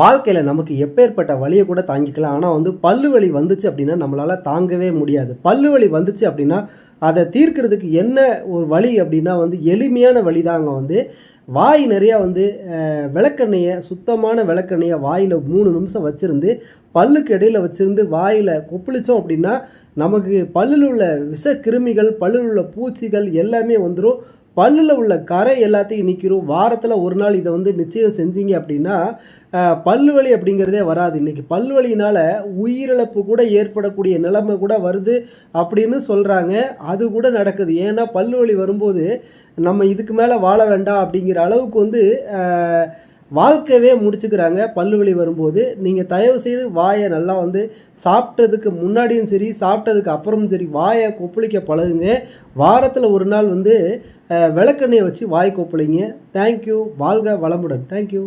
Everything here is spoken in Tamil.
வாழ்க்கையில் நமக்கு எப்பேற்பட்ட வழியை கூட தாங்கிக்கலாம். ஆனால் வந்து பல்லு வலி வந்துச்சு அப்படின்னா நம்மளால் தாங்கவே முடியாது. பல்லு வலி வந்துச்சு அப்படின்னா அதை தீர்க்கிறதுக்கு என்ன ஒரு வழி அப்படின்னா வந்து எளிமையான வழி தாங்க வந்து வாய் நிறையா வந்து விளக்கெண்ணெயை சுத்தமான விளக்கெண்ணெயை வாயில் மூணு நிமிஷம் வச்சுருந்து பல்லுக்கு இடையில் வச்சுருந்து வாயில் கொப்பளித்தோம் அப்படின்னா நமக்கு பல்லில் உள்ள விஷக்கிருமிகள் பல்லில் உள்ள பூச்சிகள் எல்லாமே வந்துடும் பல்லில் உள்ள கரை எல்லாத்தையும் நிற்கிறோம் வாரத்தில் ஒரு நாள் இதை வந்து நிச்சயம் செஞ்சீங்க அப்படின்னா அஹ், வலி அப்படிங்கிறதே வராது. இன்றைக்கி பல்லு வலியினால் உயிரிழப்பு கூட ஏற்படக்கூடிய நிலைமை கூட வருது அப்படின்னு சொல்கிறாங்க அது கூட நடக்குது. ஏன்னா பல்லு வரும்போது நம்ம இதுக்கு மேலே வாழ வேண்டாம் அப்படிங்கிற அளவுக்கு வந்து வாழ்க்கையவே முடிச்சுக்கிறாங்க. பல்லு வலி வரும்போது நீங்கள் தயவு செய்து வாயை நல்லா வந்து சாப்பிட்டதுக்கு முன்னாடியும் சரி சாப்பிட்டதுக்கு அப்புறமும் சரி வாயை கொப்பளிக்க பழகுங்க. வாரத்தில் ஒரு நாள் வந்து விளக்கெண்ணெயை வச்சு வாய் கொப்பளிங்க. தேங்க்யூ வாழ்க வளமுடன். தேங்க்யூ